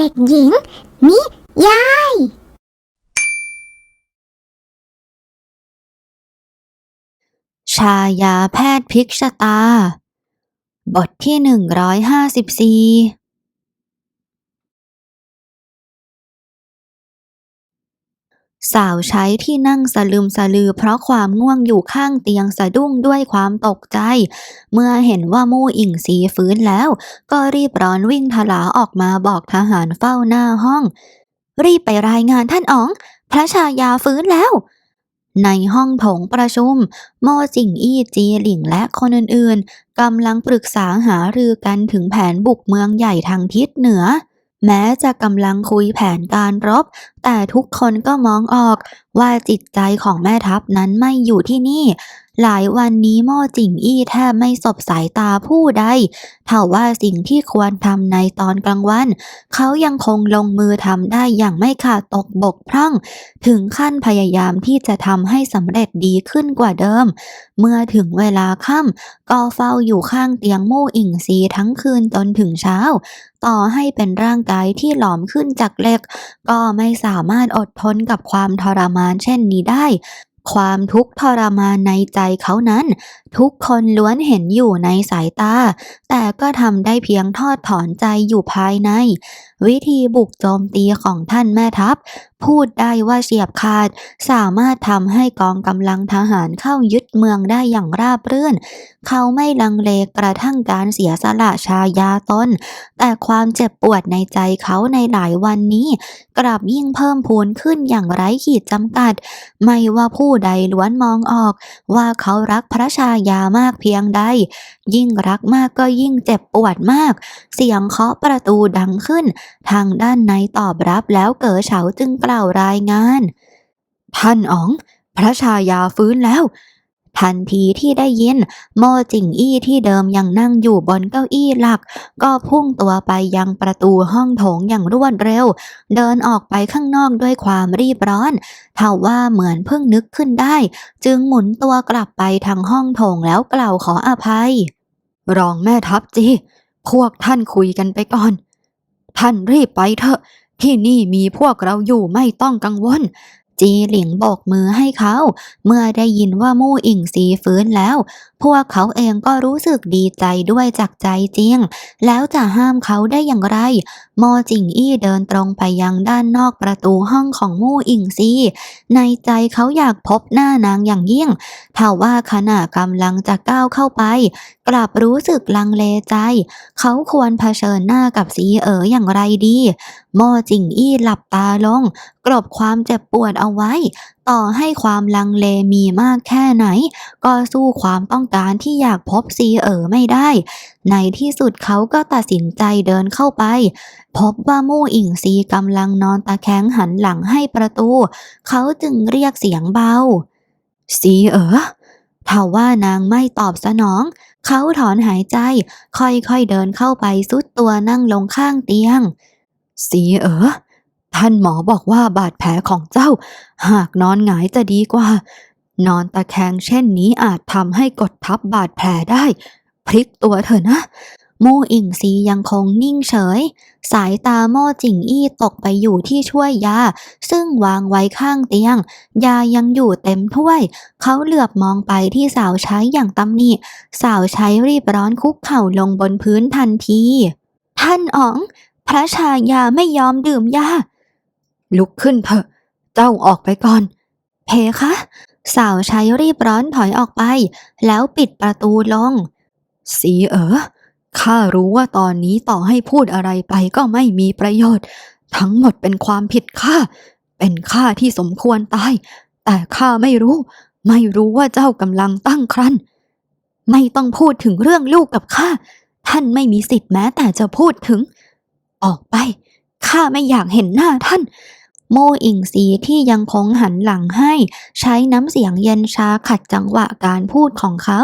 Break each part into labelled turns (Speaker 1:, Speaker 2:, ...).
Speaker 1: เด็กหญิง นิยาย
Speaker 2: ชายาแพทย์พลิกชะตา บทที่หนึ่งร้อยห้าสิบสี่ สาวใช้ที่นั่งสลืมสลือเพราะความง่วงอยู่ข้างเตียงสะดุ้งด้วยความตกใจ เมื่อเห็นว่ามู่อิงสีฟื้นแล้ว ก็รีบร้อนวิ่งทลาออกมาบอกทหารเฝ้าหน้าห้อง รีบไปรายงานท่านอ๋อง พระชายาฟื้นแล้ว ในห้องโถงประชุม โมจิงอี้จีหลิงและคนอื่นๆกำลังปรึกษาหารือกันถึงแผนบุกเมืองใหญ่ทางทิศเหนือแม้จะกำลังคุยแผนการรบแต่ทุกคนก็มองออกว่าจิตใจของแม่ทัพนั้นไม่อยู่ที่นี่ หลายวันนี้โม่จิงอี้แทบไม่สบสายตาผู้ใดเท่าว่าสิ่งที่ควรทำในตอนกลางวัน เขายังคงลงมือทำได้อย่างไม่ขาดตกบกพร่อง ถึงขั้นพยายามที่จะทำให้สำเร็จดีขึ้นกว่าเดิม เมื่อถึงเวลาค่ำก็เฝ้าอยู่ข้างเตียงมู่อิงซีทั้งคืนจนถึงเช้า ต่อให้เป็นร่างกายที่หลอมขึ้นจากเหล็ก ก็ไม่สามารถอดทนกับความทรมานเช่นนี้ได้ ความทุกข์ทรมานในใจเขานั้น ทุกคนล้วนเห็นอยู่ในสายตา แต่ก็ทำได้เพียงทอดถอนใจอยู่ภายใน วิธีบุกโจมตีของท่านแม่ทัพพูดได้ว่าเฉียบขาด สามารถทำให้กองกำลังทหารเข้ายึดเมืองได้อย่างราบรื่น เขาไม่ลังเลกระทั่งการเสียสละชายาตน แต่ความเจ็บปวดในใจเขาในหลายวันนี้ กลับยิ่งเพิ่มพูนขึ้นอย่างไร้ขีดจำกัด ไม่ว่าผู้ใดล้วนมองออก ว่าเขารักพระชายามากเพียงใด ยิ่งรักมากก็ยิ่งเจ็บปวดมาก เสียงเคาะประตูดังขึ้น ทางด้านในตอบรับแล้วเก๋อเฉาจึงกล่าวรายงาน ท่านอ๋อง พระชายาฟื้นแล้ว ทันทีที่ได้ยินโมจิงอี้ที่เดิมยังนั่งอยู่บนเก้าอี้หลัก ก็พุ่งตัวไปยังประตูห้องโถงอย่างรวดเร็ว เดินออกไปข้างนอกด้วยความรีบร้อนเท่าว่าเหมือนเพิ่งนึกขึ้นได้ จึงหมุนตัวกลับไปทางห้องโถงแล้วกล่าวขออภัย รองแม่ทัพจีพวกท่านคุยกันไปก่อน ท่านรีบไปเถอะ ที่นี่มีพวกเราอยู่ไม่ต้องกังวล จีหลิงโบกมือให้เขา เมื่อได้ยินว่ามู่อิงซีฟื้นแล้ว พวกเขาเองก็รู้สึกดีใจด้วยจากใจจริง แล้วจะห้ามเขาได้อย่างไรโมจิงอี้เดินตรงไปยังด้านนอกประตูห้องของมู่อิงซีในใจเขาอยากพบหน้านางอย่างยิ่งถ้าว่าขณะกำลังจะก้าวเข้าไป กลับรู้สึกลังเลใจ เขาควรเผชิญหน้ากับสีเอ๋ออย่างไรดีโมจิงอี้หลับตาลง กลบความเจ็บปวดเอาไว้ ต่อให้ความลังเลมีมากแค่ไหน ก็สู้ความต้องการที่อยากพบซีเอ๋อไม่ได้ ในที่สุดเขาก็ตัดสินใจเดินเข้าไป พบว่ามู่อิงซีกำลังนอนตะแคงหันหลังให้ประตู เขาจึงเรียกเสียงเบา ซีเอ๋อทว่านางไม่ตอบสนอง เขาถอนหายใจ ค่อยๆเดินเข้าไปซุดตัวนั่งลงข้างเตียงสีเอ๋อ ท่านหมอบอกว่าบาดแผลของเจ้า หากนอนหงายจะดีกว่า นอนตะแคงเช่นนี้อาจทำให้กดทับบาดแผลได้ พลิกตัวเถอะนะโม่อิงซียังคงนิ่งเฉย สายตาโม่จิงอี้ตกไปอยู่ที่ช่วยยา ซึ่งวางไว้ข้างเตียง ยายังอยู่เต็มถ้วย เขาเหลือบมองไปที่สาวใช้อย่างตำหนิสาวใช้รีบร้อนคุกเข่าลงบนพื้นทันที ท่านอ๋อง พระชายาไม่ยอมดื่มยา ลุกขึ้นเถอะ เจ้าออกไปก่อน เพคะ สาวใช้รีบร้อนถอยออกไป แล้วปิดประตูลง สีเอ๋อข้ารู้ว่าตอนนี้ต่อให้พูดอะไรไปก็ไม่มีประโยชน์ ทั้งหมดเป็นความผิดข้า เป็นข้าที่สมควรตาย แต่ข้าไม่รู้ ไม่รู้ว่าเจ้ากำลังตั้งครรภ์ไม่ต้องพูดถึงเรื่องลูกกับข้า ท่านไม่มีสิทธิ์แม้แต่จะพูดถึง ออกไป ข้าไม่อยากเห็นหน้าท่าน โมอิงซีที่ยังคงหันหลังให้ ใช้น้ำเสียงเย็นชาขัดจังหวะการพูดของเขา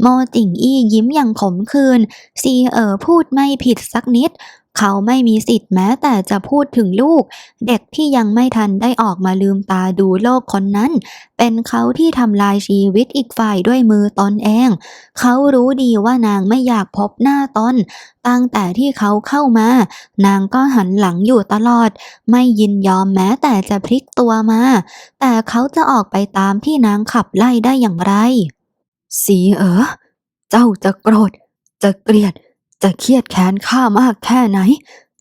Speaker 2: โมจิงอี้ยิ้มอย่างขมขื่นซีเอ๋อพูดไม่ผิดสักนิด เขาไม่มีสิทธิ์แม้แต่จะพูดถึงลูก เด็กที่ยังไม่ทันได้ออกมาลืมตาดูโลกคนนั้น เป็นเขาที่ทำลายชีวิตอีกฝ่ายด้วยมือตนเอง เขารู้ดีว่านางไม่อยากพบหน้าตน ตั้งแต่ที่เขาเข้ามา นางก็หันหลังอยู่ตลอด ไม่ยินยอมแม้แต่จะพลิกตัวมา แต่เขาจะออกไปตามที่นางขับไล่ได้อย่างไร สีเอ๋อเจ้าจะโกรธ จะเกลียด จะเครียดแค้นข้ามากแค่ไหน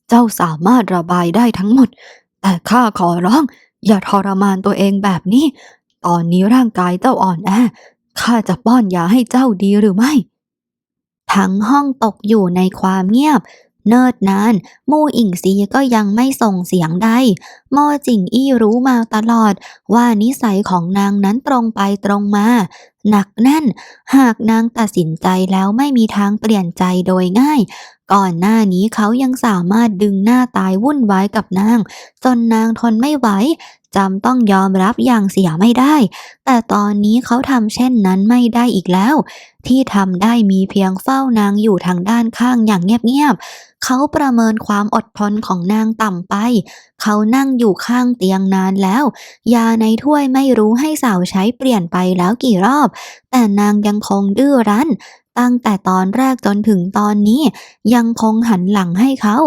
Speaker 2: เจ้าสามารถระบายได้ทั้งหมด แต่ข้าขอร้อง อย่าทรมานตัวเองแบบนี้ ตอนนี้ร่างกายเจ้าอ่อนแอข้าจะป้อนยาให้เจ้าดีหรือไม่ ทั้งห้องตกอยู่ในความเงียบ เนิดนาน มู่อิงซีก็ยังไม่ส่งเสียงใดโมจิงอี้รู้มาตลอด ว่านิสัยของนางนั้นตรงไปตรงมา หนักแน่น หากนางตัดสินใจแล้วไม่มีทางเปลี่ยนใจโดยง่าย ก่อนหน้านี้เขายังสามารถดึงหน้าตายวุ่นวายกับนาง จนนางทนไม่ไหว จำต้องยอมรับอย่างเสียไม่ได้ แต่ตอนนี้เขาทำเช่นนั้นไม่ได้อีกแล้ว ที่ทำได้มีเพียงเฝ้านางอยู่ทางด้านข้างอย่างเงียบๆเขาประเมินความอดทนของนางต่ำไป เขานั่งอยู่ข้างเตียงนานแล้ว ยาในถ้วยไม่รู้ให้สาวใช้เปลี่ยนไปแล้วกี่รอบ แต่นางยังคงดื้อรั้นตั้งแต่ตอนแรกจนถึงตอนนี้ ยังคงหันหลังให้เขา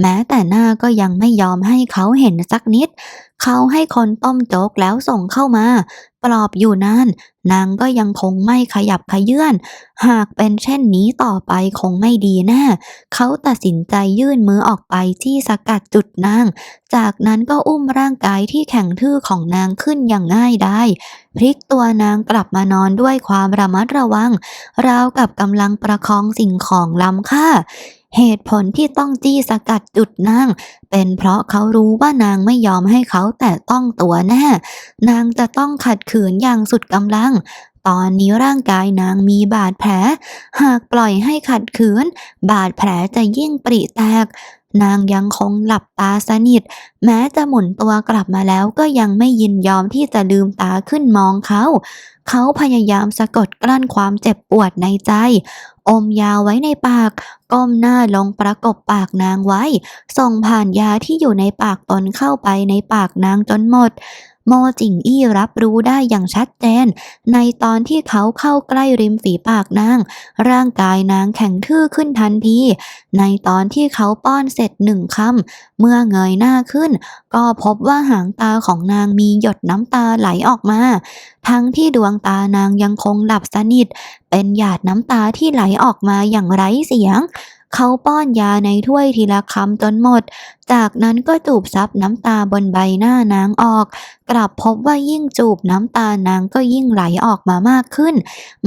Speaker 2: แม้แต่หน้าก็ยังไม่ยอมให้เขาเห็นสักนิด เขาให้คนต้มโจ๊กแล้วส่งเข้ามา ปลอบอยู่นาน นางก็ยังคงไม่ขยับขยื่น หากเป็นเช่นนี้ต่อไปคงไม่ดีแน่เขาตัดสินใจยื่นมือออกไปที่สกัดจุดนาง จากนั้นก็อุ้มร่างกายที่แข็งทื่อของนางขึ้นอย่างง่ายได้ พลิกตัวนางกลับมานอนด้วยความระมัดระวัง ราวกับกำลังประคองสิ่งของล้ำค่า เหตุผลที่ต้องจี้สกัดจุดนาง เป็นเพราะเขารู้ว่านางไม่ยอมให้เขาแตะต้องตัวแน่ นางจะต้องขัดขืนอย่างสุดกำลัง ตอนนี้ร่างกายนางมีบาดแผล หากปล่อยให้ขัดขืน บาดแผลจะยิ่งปริแตก นางยังคงหลับตาสนิท แม้จะหมุนตัวกลับมาแล้วก็ยังไม่ยินยอมที่จะลืมตาขึ้นมองเขา เขาพยายามสะกดกลั้นความเจ็บปวดในใจ อมยาไว้ในปาก ก้มหน้าลงประกบปากนางไว้ ส่งผ่านยาที่อยู่ในปากตนเข้าไปในปากนางจนหมดโมจิงอี้รับรู้ได้อย่างชัดเจน ในตอนที่เขาเข้าใกล้ริมฝีปากนาง ร่างกายนางแข็งทื่อขึ้นทันที ในตอนที่เขาป้อนเสร็จหนึ่งคำเมื่อเงยหน้าขึ้น ก็พบว่าหางตาของนางมีหยดน้ำตาไหลออกมา ทั้งที่ดวงตานางยังคงหลับสนิท เป็นหยาดน้ำตาที่ไหลออกมาอย่างไร้เสียง เขาป้อนยาในถ้วยทีละคำจนหมด จากนั้นก็จูบซับน้ำตาบนใบหน้านางออก กลับพบว่ายิ่งจูบน้ำตานางก็ยิ่งไหลออกมามากขึ้น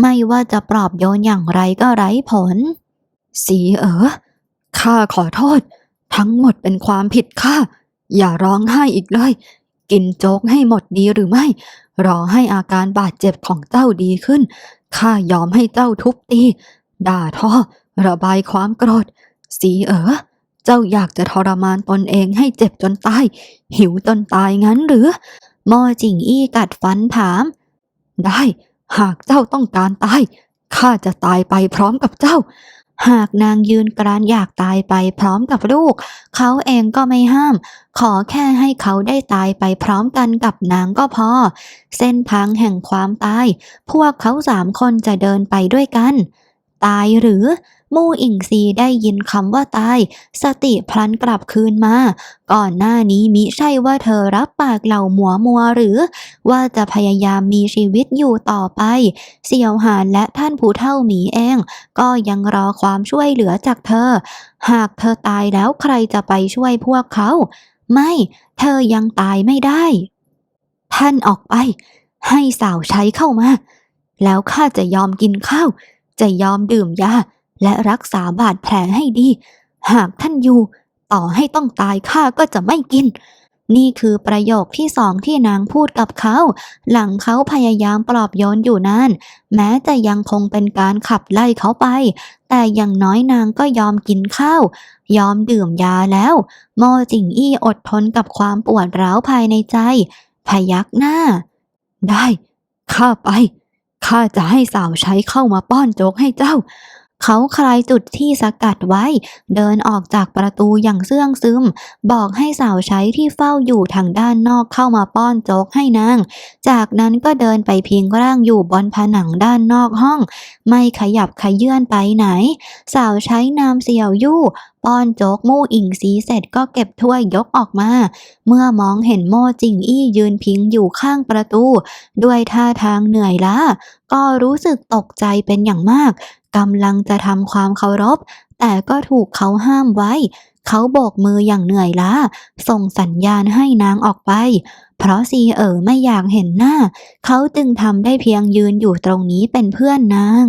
Speaker 2: ไม่ว่าจะปลอบโยนอย่างไรก็ไร้ผล สีเอ๋อข้าขอโทษ ทั้งหมดเป็นความผิดข้าอย่าร้องไห้อีกเลย กินโจ๊กให้หมดดีหรือไม่ รอให้อาการบาดเจ็บของเจ้าดีขึ้น ข้ายอมให้เจ้าทุบตี ด่าทอ ระบายความโกรธ สีเอ๋อ เจ้าอยากจะทรมานตนเองให้เจ็บจนตาย หิวจนตายงั้นหรือ มอจิงอี้กัดฟันถาม ได้ หากเจ้าต้องการตาย ข้าจะตายไปพร้อมกับเจ้า หากนางยืนกรานอยากตายไปพร้อมกับลูก เขาเองก็ไม่ห้าม ขอแค่ให้เขาได้ตายไปพร้อมกันกับนางก็พอ เส้นทางแห่งความตาย พวกเขาสามคนจะเดินไปด้วยกัน ตายหรือ มู่อิงซีได้ยินคำว่าตาย สติพลันกลับคืนมา ก่อนหน้านี้มิใช่ว่าเธอรับปากเหล่าหมัวมัวหรือ ว่าจะพยายามมีชีวิตอยู่ต่อไป เสี่ยวหานและท่านผู้เท่าหมีเอง ก็ยังรอความช่วยเหลือจากเธอ หากเธอตายแล้วใครจะไปช่วยพวกเขา ไม่ เธอยังตายไม่ได้ ท่านออกไป ให้สาวใช้เข้ามา แล้วข้าจะยอมกินข้าว จะยอมดื่มยา และรักษาบาดแผลให้ดี หากท่านอยู่ ต่อให้ต้องตายข้าก็จะไม่กิน นี่คือประโยคที่สองที่นางพูดกับเขา หลังเขาพยายามปลอบโยนอยู่นานแม้จะยังคงเป็นการขับไล่เขาไป แต่อย่างน้อยนางก็ยอมกินข้าว ยอมดื่มยาแล้ว โมจิงอี้อดทนกับความปวดร้าวภายในใจ พยักหน้า ได้ข้าไปข้าจะให้สาวใช้เข้ามาป้อนโจ๊กให้เจ้า เขาคลายจุดที่สกัดไว้ เดินออกจากประตูอย่างเสื่องซึม บอกให้สาวใช้ที่เฝ้าอยู่ทางด้านนอกเข้ามาป้อนโจ๊กให้นาง จากนั้นก็เดินไปพิงร่างอยู่บนผนังด้านนอกห้อง ไม่ขยับขยื่นไปไหน สาวใช้นามเสี่ยวยู่ป้อนโจ๊กมู่อิงซีเสร็จก็เก็บถ้วยยกออกมา เมื่อมองเห็นโม่จิงอี้ยืนพิงอยู่ข้างประตู ด้วยท่าทางเหนื่อยล้าก็รู้สึกตกใจเป็นอย่างมาก กำลังจะทำความเคารพ แต่ก็ถูกเขาห้ามไว้ เขาโบกมืออย่างเหนื่อยล้า ส่งสัญญาณให้นางออกไป เพราะซีเอ๋อไม่อยากเห็นหน้า เขาจึงทำได้เพียงยืนอยู่ตรงนี้เป็นเพื่อนนาง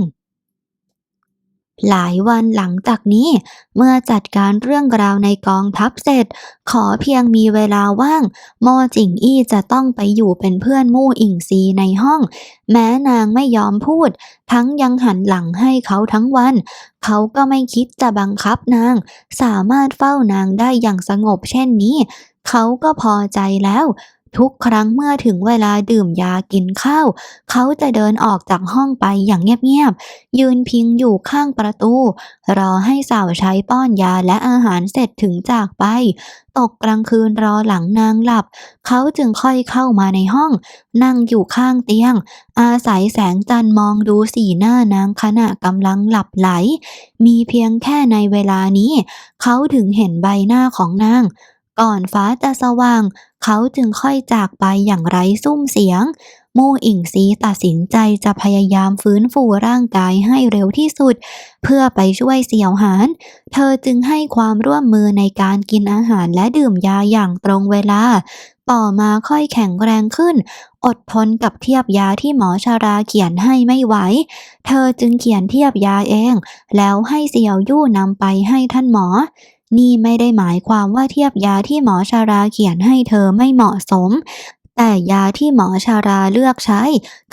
Speaker 2: หลายวันหลังจากนี้ เมื่อจัดการเรื่องราวในกองทัพเสร็จ ขอเพียงมีเวลาว่างโมจิงอี้จะต้องไปอยู่เป็นเพื่อนมู่อิงซีในห้อง แม้นางไม่ยอมพูด ทั้งยังหันหลังให้เขาทั้งวัน เขาก็ไม่คิดจะบังคับนาง สามารถเฝ้านางได้อย่างสงบเช่นนี้ เขาก็พอใจแล้ว ทุกครั้งเมื่อถึงเวลาดื่มยากินข้าว เขาจะเดินออกจากห้องไปอย่างเงียบๆ ยืนพิงอยู่ข้างประตู รอให้สาวใช้ป้อนยาและอาหารเสร็จถึงจากไป ตกกลางคืนรอหลังนางหลับ เขาจึงค่อยเข้ามาในห้อง นั่งอยู่ข้างเตียง อาศัยแสงจันทร์มองดูสีหน้านางขณะกำลังหลับไหล มีเพียงแค่ในเวลานี้ เขาถึงเห็นใบหน้าของนาง ก่อนฟ้าจะสว่าง เขาจึงค่อยจากไปอย่างไร้ซุ้มเสียง มู่อิงซีตัดสินใจจะพยายามฟื้นฟูร่างกายให้เร็วที่สุด เพื่อไปช่วยเสี่ยวหาน เธอจึงให้ความร่วมมือในการกินอาหารและดื่มยาอย่างตรงเวลา ต่อมาค่อยแข็งแรงขึ้น อดทนกับเทียบยาที่หมอชาราเขียนให้ไม่ไหว เธอจึงเขียนเทียบยาเอง แล้วให้เสี่ยวยู่นำไปให้ท่านหมอ นี่ไม่ได้หมายความว่าเทียบยาที่หมอชาราเขียนให้เธอไม่เหมาะสม แต่ยาที่หมอชาราเลือกใช้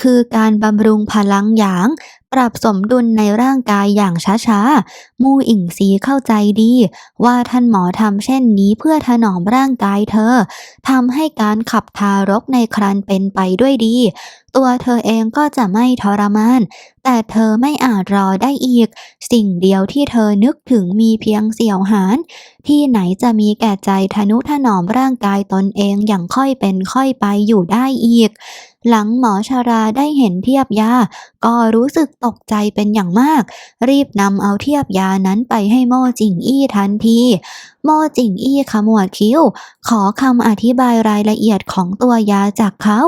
Speaker 2: คือการบำรุงพลังหยาง ปรับสมดุลในร่างกายอย่างช้าๆ มู่อิงซีเข้าใจดี ว่าท่านหมอทำเช่นนี้เพื่อถนอมร่างกายเธอทำให้การขับทารกในครรภ์เป็นไปด้วยดี ตัวเธอเองก็จะไม่ทรมาน แต่เธอไม่อาจรอได้อีก สิ่งเดียวที่เธอนึกถึงมีเพียงเสี่ยวหานที่ไหนจะมีแก่ใจทนุถนอมร่างกายตนเองอย่างค่อยเป็นค่อยไปอยู่ได้อีก หลังหมอชาราได้เห็นเทียบยา ก็รู้สึกตกใจเป็นอย่างมาก รีบนำเอาเทียบยานั้นไปให้โม่จิงอี้ทันที โมจิงอี้ขมวดคิ้ว ขอคำอธิบายรายละเอียดของตัวยาจากเขา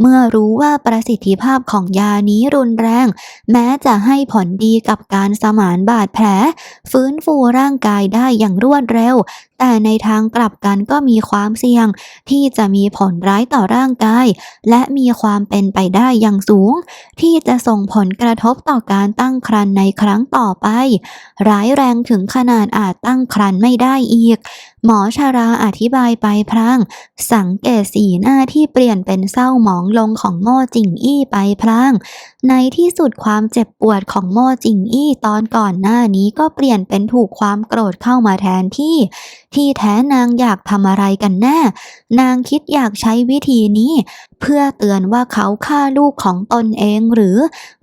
Speaker 2: เมื่อรู้ว่าประสิทธิภาพของยานี้รุนแรง แม้จะให้ผลดีกับการสมานบาดแผล ฟื้นฟูร่างกายได้อย่างรวดเร็ว แต่ในทางกลับกันก็มีความเสี่ยง ที่จะมีผลร้ายต่อร่างกาย และมีความเป็นไปได้อย่างสูง ที่จะส่งผลกระทบต่อการตั้งครรภ์ในครั้งต่อไป ร้ายแรงถึงขนาดอาจตั้งครรภ์ไม่ได้อีกอีก หมอชาราอธิบายไปพลาง สังเกตสีหน้าที่เปลี่ยนเป็นเศร้าหมองลงของโม่จิงอี้ไปพลาง ในที่สุดความเจ็บปวดของโม่จิงอี้ตอนก่อนหน้านี้ก็เปลี่ยนเป็นถูกความโกรธเข้ามาแทนที่ ที่แท้นางอยากทำอะไรกันแน่ นางคิดอยากใช้วิธีนี้ เพื่อเตือนว่าเขาฆ่าลูกของตนเองหรือ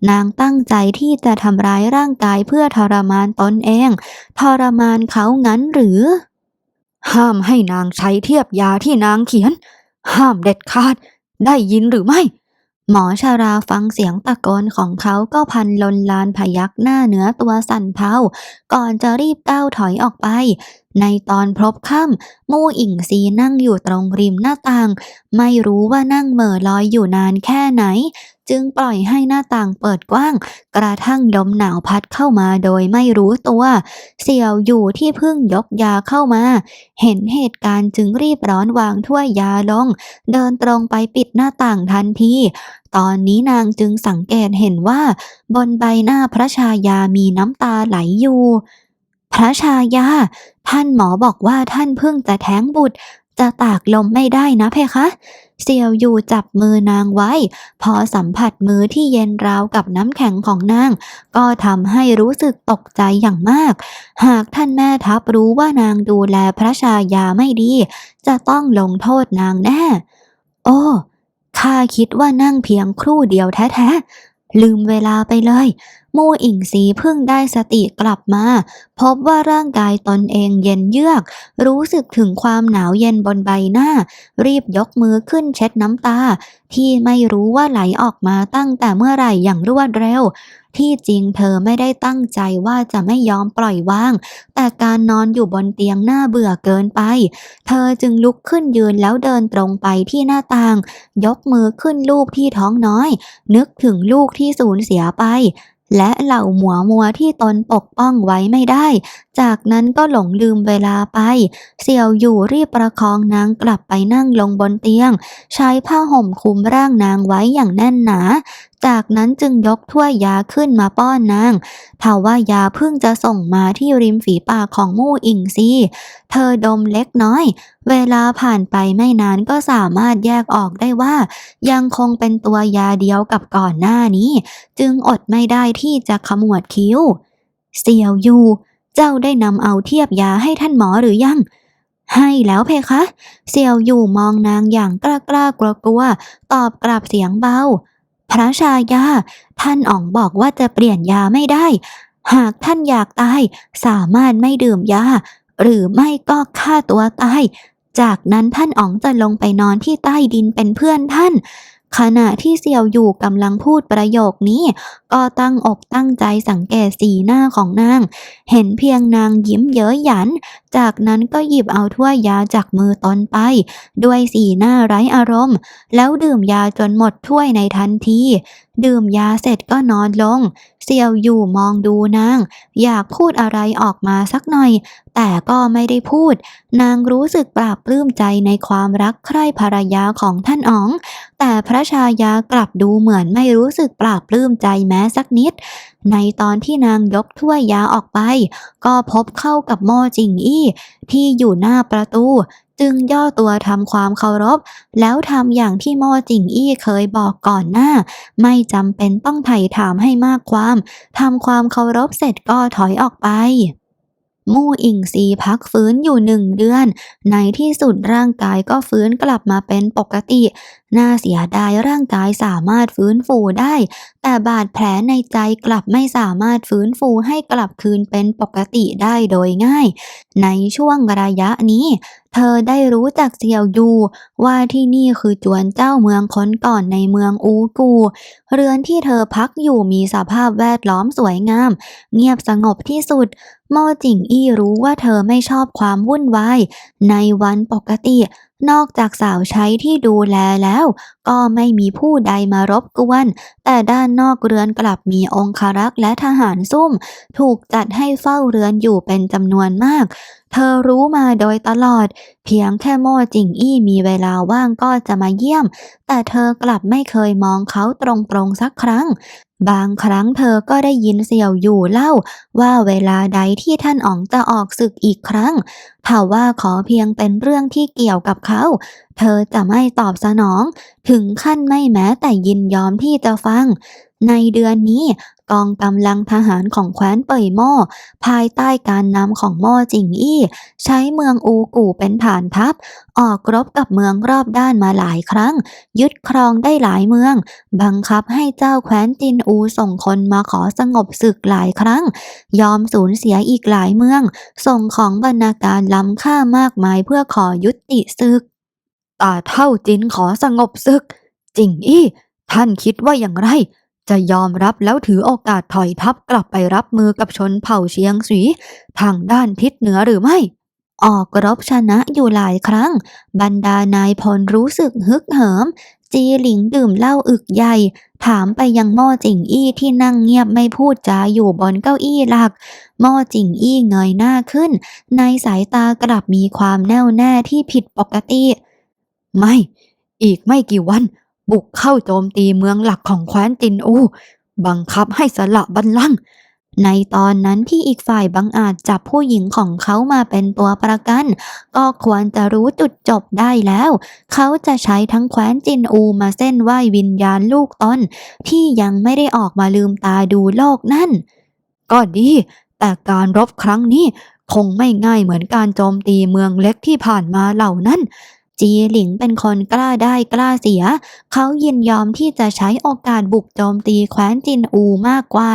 Speaker 2: นางตั้งใจที่จะทำร้ายร่างกายเพื่อทรมานตนเอง ทรมานเขางั้นหรือ ห้ามให้นางใช้เทียบยาที่นางเขียน ห้ามเด็ดขาด ได้ยินหรือไม่ หมอชาราฟังเสียงตะโกนของเขาก็พันลนลานพยักหน้าเหนือตัวสั่นเทาก่อนจะรีบก้าวถอยออกไป ในตอนพบค่ำมู่อิงซีนั่งอยู่ตรงริมหน้าต่าง ไม่รู้ว่านั่งเหม่อลอยอยู่นานแค่ไหน จึงปล่อยให้หน้าต่างเปิดกว้าง กระทั่งลมหนาวพัดเข้ามาโดยไม่รู้ตัว เสี่ยวอยู่ที่เพิ่งยกยาเข้ามา เห็นเหตุการณ์จึงรีบร้อนวางถ้วยยาลง เดินตรงไปปิดหน้าต่างทันทีตอนนี้นางจึงสังเกตเห็นว่า บนใบหน้าพระชายามีน้ำตาไหลอยู่ พระชายา ท่านหมอบอกว่าท่านเพิ่งจะแท้งบุตร จะตากลมไม่ได้นะเพคะ เซียวอยู่จับมือนางไว้ พอสัมผัสมือที่เย็นราวกับน้ำแข็งของนาง ก็ทำให้รู้สึกตกใจอย่างมาก หากท่านแม่ทัพรู้ว่านางดูแลพระชายาไม่ดี จะต้องลงโทษนางแน่ โอ้ข้าคิดว่านั่งเพียงครู่เดียวแท้ๆลืมเวลาไปเลย มู่อิงซีเพิ่งได้สติกลับมา พบว่าร่างกายตนเองเย็นเยือก รู้สึกถึงความหนาวเย็นบนใบหน้า รีบยกมือขึ้นเช็ดน้ำตา ที่ไม่รู้ว่าไหลออกมาตั้งแต่เมื่อไหร่อย่างรวดเร็ว ที่จริงเธอไม่ได้ตั้งใจว่าจะไม่ยอมปล่อยวาง แต่การนอนอยู่บนเตียงน่าเบื่อเกินไป เธอจึงลุกขึ้นยืนแล้วเดินตรงไปที่หน้าต่าง ยกมือขึ้นลูบที่ท้องน้อย นึกถึงลูกที่สูญเสียไป และเหล่าหมัวมัวที่ตนปกป้องไว้ไม่ได้ จากนั้นก็หลงลืมเวลาไป เสี่ยวอยู่รีบประคองนางกลับไปนั่งลงบนเตียง ใช้ผ้าห่มคลุมร่างนางไว้อย่างแน่นหนา จากนั้นจึงยกถ้วยยาขึ้นมาป้อนนางทว่ายาเพิ่งจะส่งมาที่ริมฝีปากของมู่อิงซีเธอดมเล็กน้อย เวลาผ่านไปไม่นานก็สามารถแยกออกได้ว่า ยังคงเป็นตัวยาเดียวกับก่อนหน้านี้ จึงอดไม่ได้ที่จะขมวดคิ้ว เสี่ยวยูเจ้าได้นำเอาเทียบยาให้ท่านหมอหรือยังให้แล้วเพคะเสี่ยวอยู่มองนางอย่างกล้ากล้ากลัวกลัว ตอบกลับเสียงเบา พระชายา ท่านอ๋องบอกว่าจะเปลี่ยนยาไม่ได้ หากท่านอยากตาย สามารถไม่ดื่มยา หรือไม่ก็ฆ่าตัวตาย จากนั้นท่านอ๋องจะลงไปนอนที่ใต้ดินเป็นเพื่อนท่าน ขณะที่เสี่ยวอยู่กำลังพูดประโยคนี้ ก็ตั้งอกตั้งใจสังเกตสีหน้าของนาง เห็นเพียงนางยิ้มเย้ยหยัน จากนั้นก็หยิบเอาถ้วยยาจากมือตนไป ด้วยสีหน้าไร้อารมณ์ แล้วดื่มยาจนหมดถ้วยในทันที ดื่มยาเสร็จก็นอนลงเสี่ยวอยู่มองดูนาง อยากพูดอะไรออกมาสักหน่อย แต่ก็ไม่ได้พูด นางรู้สึกปราบปลื้มใจในความรักใคร่ภรรยาของท่านอ๋อง แต่พระชายากลับดูเหมือนไม่รู้สึกปราบปลื้มใจแม้สักนิด ในตอนที่นางยกถ้วยยาออกไป ก็พบเข้ากับหม้อจิงอี้ที่อยู่หน้าประตู จึงย่อตัวทำความเคารพ แล้วทำอย่างที่หม้อจิงอี้เคยบอกก่อนหน้า ไม่จำเป็นต้องไถ่ถามให้มากความทำความเคารพเสร็จก็ถอยออกไปมู่อิงซีพักฟื้นอยู่หนึ่งเดือน ในที่สุดร่างกายก็ฟื้นกลับมาเป็นปกติ น่าเสียดายร่างกายสามารถฟื้นฟูได้ แต่บาดแผลในใจกลับไม่สามารถฟื้นฟูให้กลับคืนเป็นปกติได้โดยง่าย ในช่วงระยะนี้ เธอได้รู้จากเซียวยูว่าที่นี่คือจวนเจ้าเมืองค้นก่อนในเมืองอูกู เรือนที่เธอพักอยู่มีสภาพแวดล้อมสวยงาม เงียบสงบที่สุด โมจิงอี้รู้ว่าเธอไม่ชอบความวุ่นวายในวันปกติ นอกจากสาวใช้ที่ดูแลแล้ว ก็ไม่มีผู้ใดมารบกวน แต่ด้านนอกเรือนกลับมีองคารักษ์และทหารซุ่ม ถูกจัดให้เฝ้าเรือนอยู่เป็นจำนวนมาก เธอรู้มาโดยตลอด เพียงแค่โม่จิงอี้มีเวลาว่างก็จะมาเยี่ยม แต่เธอกลับไม่เคยมองเขาตรงๆสักครั้ง บางครั้งเธอก็ได้ยินเสี่ยวอยู่เล่า ว่าเวลาใดที่ท่านอ๋องจะออกศึกอีกครั้งถ้าว่าขอเพียงเป็นเรื่องที่เกี่ยวกับเขา เธอจะไม่ตอบสนอง ถึงขั้นไม่แม้แต่ยินยอมที่จะฟัง ในเดือนนี้ กองกำลังทหารของแคว้นเป่ยหม้อภายใต้การนำของหม้อจิงอี้ ใช้เมืองอูกู่เป็นฐานทัพ ออกรบกับเมืองรอบด้านมาหลายครั้ง ยึดครองได้หลายเมือง บังคับให้เจ้าแคว้นจินอูส่งคนมาขอสงบศึกหลายครั้ง ยอมสูญเสียอีกหลายเมือง ส่งของบรรณาการล้ำค่ามากมายเพื่อขอยุติศึกตาเท่าจินขอสงบศึกจิงอี้ ท่านคิดว่าอย่างไร จะยอมรับแล้วถือโอกาสถอยทัพกลับไปรับมือกับชนเผ่าเชียงสีทางด้านทิศเหนือหรือไม่ ออกรบชนะอยู่หลายครั้ง บรรดานายพลรู้สึกฮึกเหิม จีหลิงดื่มเหล้าอึกใหญ่ ถามไปยังหม้อจิงอี้ที่นั่งเงียบไม่พูดจาอยู่บนเก้าอี้หลักหม้อจิงอี้เงยหน้าขึ้น ในสายตากลับมีความแน่วแน่ที่ผิดปกติ ไม่ อีกไม่กี่วัน บุกเข้าโจมตีเมืองหลักของแคว้นจินอู บังคับให้สละบัลลังก์ในตอนนั้นที่อีกฝ่ายบังอาจจับผู้หญิงของเขามาเป็นตัวประกัน ก็ควรจะรู้จุดจบได้แล้ว เขาจะใช้ทั้งแคว้นจินอูมาเส้นไหววิญญาณลูกตนที่ยังไม่ได้ออกมาลืมตาดูโลกนั่น ก็ดี แต่การรบครั้งนี้คงไม่ง่ายเหมือนการโจมตีเมืองเล็กที่ผ่านมาเหล่านั้น จีหลิงเป็นคนกล้าได้กล้าเสีย เขายินยอมที่จะใช้โอกาสบุกโจมตีแคว้นจินอูมากกว่า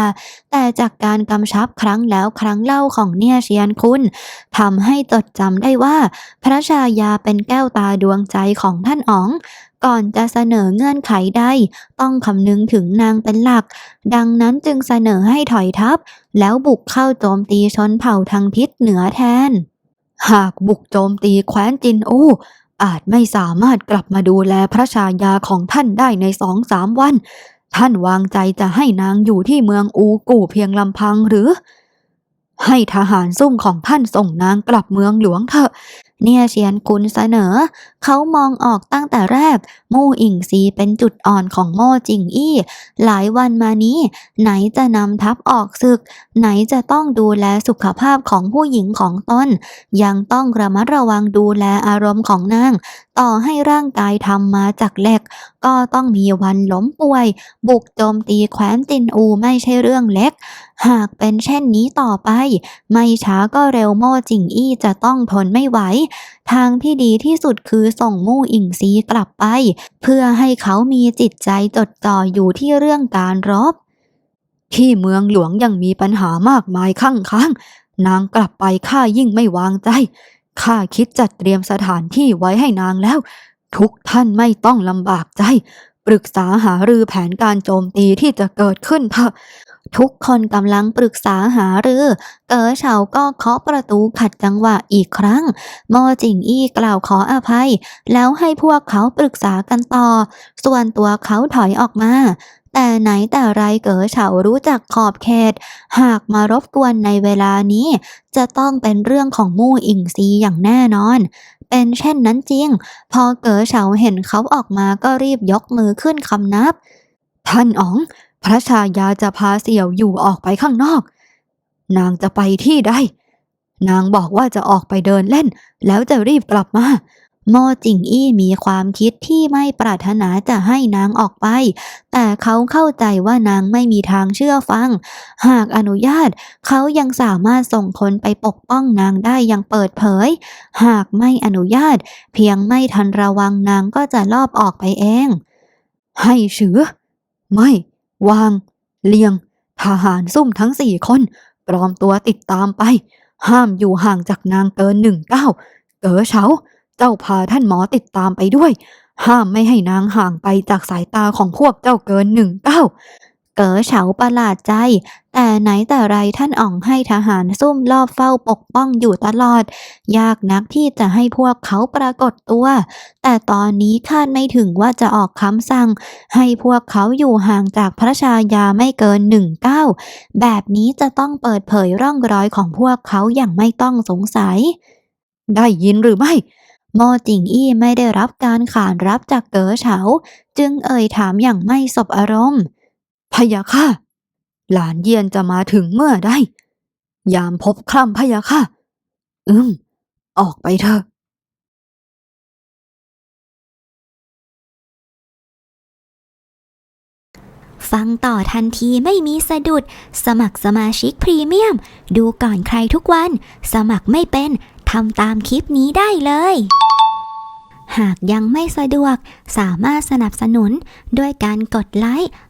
Speaker 2: แต่จากการกำชับครั้งแล้วครั้งเล่าของเนี่ยเชียนคุณทำให้จดจำได้ว่า พระชายาเป็นแก้วตาดวงใจของท่านอ๋องก่อนจะเสนอเงื่อนไขใดต้องคำนึงถึงนางเป็นหลัก ดังนั้นจึงเสนอให้ถอยทัพ แล้วบุกเข้าโจมตีชนเผ่าทางทิศเหนือแทน หากบุกโจมตีแคว้นจินอู อาจไม่สามารถกลับมาดูแลพระชายาของท่านได้ในสองสามวัน ท่านวางใจจะให้นางอยู่ที่เมืองอูกูเพียงลำพังหรือ ให้ทหารซุ่มของท่านส่งนางกลับเมืองหลวงเถอะ เนี่ยเชียนกุลเสนอ เขามองออกตั้งแต่แรก มู่อิงซีเป็นจุดอ่อนของโม่จิงอี้ หลายวันมานี้ ไหนจะนำทัพออกศึก ไหนจะต้องดูแลสุขภาพของผู้หญิงของตนยังต้องระมัดระวังดูแลอารมณ์ของนาง ต่อให้ร่างกายทำมาจากเหล็ก ก็ต้องมีวันล้มป่วย บุกโจมตีแคว้นตินอูไม่ใช่เรื่องเล็ก หากเป็นเช่นนี้ต่อไป ไม่ช้าก็เร็วโม่จิงอี้จะต้องทนไม่ไหวทางที่ดีที่สุดคือส่งมู่อิงซีกลับไป เพื่อให้เขามีจิตใจจดจ่ออยู่ที่เรื่องการรบ ที่เมืองหลวงยังมีปัญหามากมายข้างค้างนางกลับไปข้ายิ่งไม่วางใจข้าคิดจัดเตรียมสถานที่ไว้ให้นางแล้ว ทุกท่านไม่ต้องลำบากใจ ปรึกษาหารือแผนการโจมตีที่จะเกิดขึ้นเถอะ ทุกคนกำลังปรึกษาหารือ เก๋อเฉาก็เคาะประตูขัดจังหวะอีกครั้งโมจิงอี้กล่าวขออภัย แล้วให้พวกเขาปรึกษากันต่อ ส่วนตัวเขาถอยออกมา แต่ไหนแต่ไรเก๋อเฉารู้จักขอบเขต หากมารบกวนในเวลานี้ จะต้องเป็นเรื่องของมู่อิงซีอย่างแน่นอนเป็นเช่นนั้นจริง พอเก๋อเฉาเห็นเขาออกมาก็รีบยกมือขึ้นคำนับ ท่านอ๋อง พระชายาจะพาเสี่ยวอยู่ออกไปข้างนอก นางจะไปที่ใดนางบอกว่าจะออกไปเดินเล่น แล้วจะรีบกลับมาโมจิงอี้มีความคิดที่ไม่ปรารถนาจะให้นางออกไป แต่เขาเข้าใจว่านางไม่มีทางเชื่อฟัง หากอนุญาต เขายังสามารถส่งคนไปปกป้องนางได้อยังเปิดเผย หากไม่อนุญาต เพียงไม่ทันระวังนางก็จะลอบออกไปเอง ให้เชือ ไม่ วาง เลียง ทหารซุ่มทั้งสี่คนปลอมตัวติดตามไป ห้ามอยู่ห่างจากนางเกินหนึ่งเก้าเก๋อเฉาเจ้าพาท่านหมอติดตามไปด้วย ห้ามไม่ให้นางห่างไปจากสายตาของพวกเจ้าเกินหนึ่งเก้า เก๋อเฉาประหลาดใจ แต่ไหนแต่ไรท่านอ่องให้ทหารซุ่มรอบเฝ้าปกป้องอยู่ตลอด ยากนักที่จะให้พวกเขาปรากฏตัว แต่ตอนนี้คาดไม่ถึงว่าจะออกคำสั่ง ให้พวกเขาอยู่ห่างจากพระชายาไม่เกินหนึ่งเก้าวแบบนี้จะต้องเปิดเผยร่องรอยของพวกเขาอย่างไม่ต้องสงสัย ได้ยินหรือไม่โมจิงอี้ไม่ได้รับการขานรับจากเก๋อเฉา จึงเอ่ยถามอย่างไม่สบอารมณ์ พะยะค่ะ หลานเยียนจะมาถึงเมื่อใดยามพบคร่ำพะยะค่ะ อืม ออกไปเถอะ
Speaker 1: ฟังต่อทันทีไม่มีสะดุด สมัครสมาชิกพรีเมียม ดูก่อนใครทุกวัน สมัครไม่เป็นทำตามคลิปนี้ได้เลย หากยังไม่สะดวก สามารถสนับสนุน ด้วยการกดไลค์